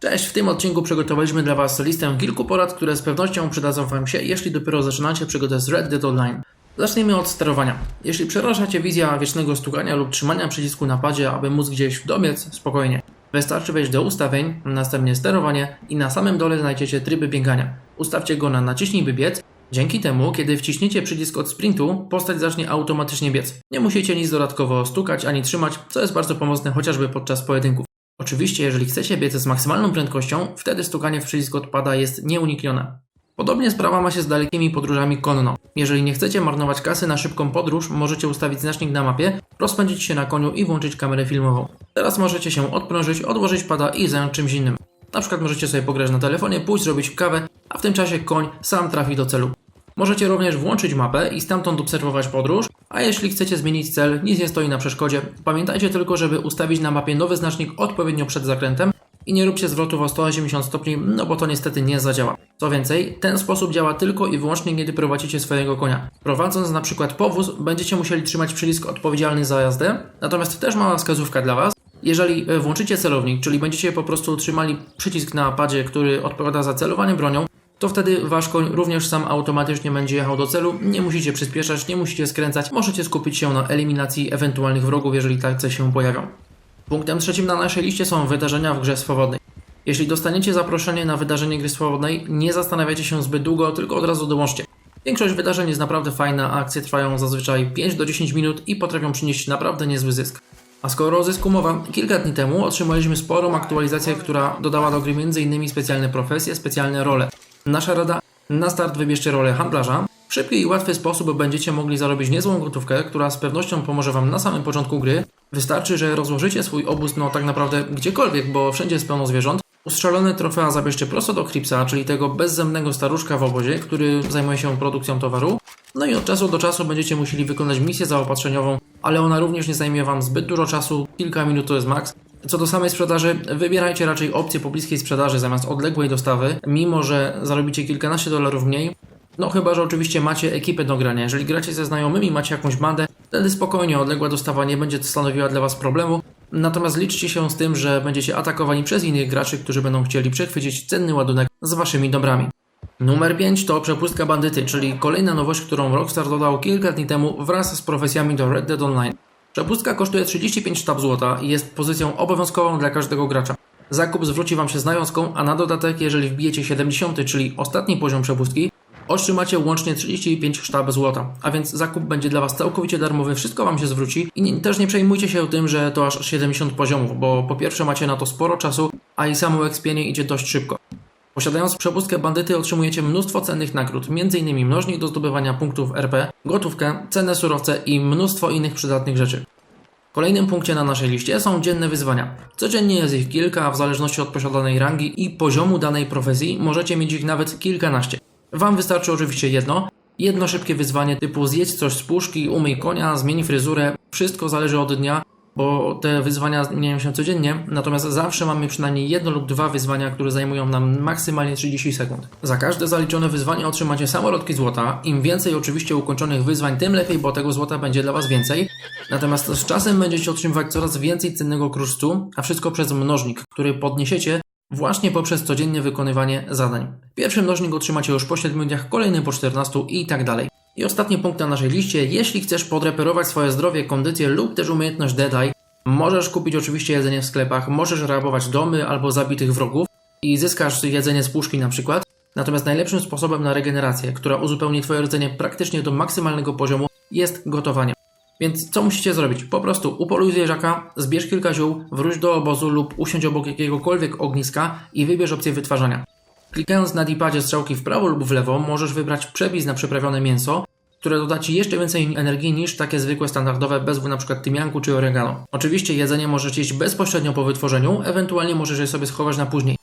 Cześć, w tym odcinku przygotowaliśmy dla Was listę kilku porad, które z pewnością przydadzą Wam się, jeśli dopiero zaczynacie przygodę z Red Dead Online. Zacznijmy od sterowania. Jeśli przeraża Cię wizja wiecznego stukania lub trzymania przycisku na padzie, aby móc gdzieś dobiec, spokojnie. Wystarczy wejść do ustawień, następnie sterowanie i na samym dole znajdziecie tryby biegania. Ustawcie go na naciśnij by biec. Dzięki temu, kiedy wciśniecie przycisk od sprintu, postać zacznie automatycznie biec. Nie musicie nic dodatkowo stukać ani trzymać, co jest bardzo pomocne chociażby podczas pojedynków. Oczywiście, jeżeli chcecie biec z maksymalną prędkością, wtedy stukanie w przycisk odpada jest nieuniknione. Podobnie sprawa ma się z dalekimi podróżami konno. Jeżeli nie chcecie marnować kasy na szybką podróż, możecie ustawić znacznik na mapie, rozpędzić się na koniu i włączyć kamerę filmową. Teraz możecie się odprężyć, odłożyć pada i zająć czymś innym. Na przykład możecie sobie pograć na telefonie, pójść zrobić kawę, a w tym czasie koń sam trafi do celu. Możecie również włączyć mapę i stamtąd obserwować podróż, a jeśli chcecie zmienić cel, nic nie stoi na przeszkodzie. Pamiętajcie tylko, żeby ustawić na mapie nowy znacznik odpowiednio przed zakrętem i nie róbcie zwrotów o 180 stopni, no bo to niestety nie zadziała. Co więcej, ten sposób działa tylko i wyłącznie, kiedy prowadzicie swojego konia. Prowadząc na przykład powóz, będziecie musieli trzymać przycisk odpowiedzialny za jazdę, natomiast też mała wskazówka dla Was. Jeżeli e, włączycie celownik, czyli będziecie po prostu trzymali przycisk na padzie, który odpowiada za celowanie bronią, to wtedy wasz koń również sam automatycznie będzie jechał do celu. Nie musicie przyspieszać, nie musicie skręcać. Możecie skupić się na eliminacji ewentualnych wrogów, jeżeli tacy się pojawią. Punktem trzecim na naszej liście są wydarzenia w grze swobodnej. Jeśli dostaniecie zaproszenie na wydarzenie gry swobodnej, nie zastanawiajcie się zbyt długo, tylko od razu dołączcie. Większość wydarzeń jest naprawdę fajna, akcje trwają zazwyczaj 5 do 10 minut i potrafią przynieść naprawdę niezły zysk. A skoro o zysku mowa, kilka dni temu otrzymaliśmy sporą aktualizację, która dodała do gry m.in. specjalne profesje, specjalne role. Nasza rada, na start wybierzcie rolę handlarza. W szybki i łatwy sposób będziecie mogli zarobić niezłą gotówkę, która z pewnością pomoże Wam na samym początku gry. Wystarczy, że rozłożycie swój obóz no tak naprawdę gdziekolwiek, bo wszędzie jest pełno zwierząt. Ustrzelone trofea zabierzcie prosto do Kripsa, czyli tego bezzębnego staruszka w obozie, który zajmuje się produkcją towaru. No i od czasu do czasu będziecie musieli wykonać misję zaopatrzeniową, ale ona również nie zajmie Wam zbyt dużo czasu, kilka minut to jest maks. Co do samej sprzedaży, wybierajcie raczej opcję pobliskiej sprzedaży zamiast odległej dostawy, mimo że zarobicie kilkanaście dolarów mniej. No chyba, że oczywiście macie ekipę do grania. Jeżeli gracie ze znajomymi, macie jakąś bandę, wtedy spokojnie odległa dostawa nie będzie stanowiła dla Was problemu. Natomiast liczcie się z tym, że będziecie atakowani przez innych graczy, którzy będą chcieli przechwycić cenny ładunek z Waszymi dobrami. Numer 5 to przepustka bandyty, czyli kolejna nowość, którą Rockstar dodał kilka dni temu wraz z profesjami do Red Dead Online. Przepustka kosztuje 35 sztab złota i jest pozycją obowiązkową dla każdego gracza. Zakup zwróci Wam się z nawiązką, a na dodatek, jeżeli wbijecie 70, czyli ostatni poziom przepustki, otrzymacie łącznie 35 sztab złota, a więc zakup będzie dla Was całkowicie darmowy, wszystko Wam się zwróci i nie, też nie przejmujcie się tym, że to aż 70 poziomów, bo po pierwsze macie na to sporo czasu, a i samo ekspienie idzie dość szybko. Posiadając przepustkę bandyty otrzymujecie mnóstwo cennych nagród, m.in. mnożnik do zdobywania punktów RP, gotówkę, cenne surowce i mnóstwo innych przydatnych rzeczy. W kolejnym punkcie na naszej liście są dzienne wyzwania. Codziennie jest ich kilka, a w zależności od posiadanej rangi i poziomu danej profesji możecie mieć ich nawet kilkanaście. Wam wystarczy oczywiście jedno. Jedno szybkie wyzwanie typu zjedz coś z puszki, umyj konia, zmień fryzurę. Wszystko zależy od dnia, bo te wyzwania zmieniają się codziennie, natomiast zawsze mamy przynajmniej jedno lub dwa wyzwania, które zajmują nam maksymalnie 30 sekund. Za każde zaliczone wyzwanie otrzymacie samorodki złota. Im więcej oczywiście ukończonych wyzwań, tym lepiej, bo tego złota będzie dla Was więcej. Natomiast z czasem będziecie otrzymywać coraz więcej cennego kruszcu, a wszystko przez mnożnik, który podniesiecie właśnie poprzez codziennie wykonywanie zadań. Pierwszy mnożnik otrzymacie już po 7 dniach, kolejny po 14 i tak dalej. I ostatni punkt na naszej liście, jeśli chcesz podreperować swoje zdrowie, kondycję lub też umiejętność Dead Eye, możesz kupić oczywiście jedzenie w sklepach, możesz rabować domy albo zabitych wrogów i zyskasz jedzenie z puszki na przykład. Natomiast najlepszym sposobem na regenerację, która uzupełni Twoje rdzenie praktycznie do maksymalnego poziomu, jest gotowanie. Więc co musicie zrobić? Po prostu upoluj zwierzaka, zbierz kilka ziół, wróć do obozu lub usiądź obok jakiegokolwiek ogniska i wybierz opcję wytwarzania. Klikając na dipadzie strzałki w prawo lub w lewo, możesz wybrać przepis na przyprawione mięso, które doda Ci jeszcze więcej energii niż takie zwykłe standardowe bez np. tymianku czy oregano. Oczywiście jedzenie możesz jeść bezpośrednio po wytworzeniu, ewentualnie możesz je sobie schować na później.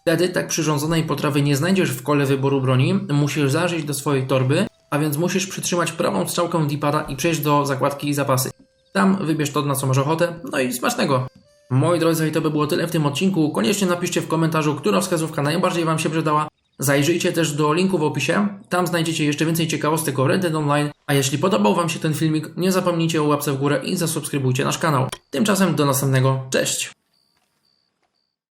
Wtedy tak przyrządzonej potrawy nie znajdziesz w kole wyboru broni, musisz zajrzeć do swojej torby, a więc musisz przytrzymać prawą strzałkę dipada i przejść do zakładki zapasy. Tam wybierz to, na co masz ochotę, no i smacznego! Moi drodzy, i to by było tyle w tym odcinku. Koniecznie napiszcie w komentarzu, która wskazówka najbardziej Wam się przydała. Zajrzyjcie też do linku w opisie, tam znajdziecie jeszcze więcej ciekawostek o Red Online, a jeśli podobał Wam się ten filmik, nie zapomnijcie o łapce w górę i zasubskrybujcie nasz kanał. Tymczasem do następnego, cześć!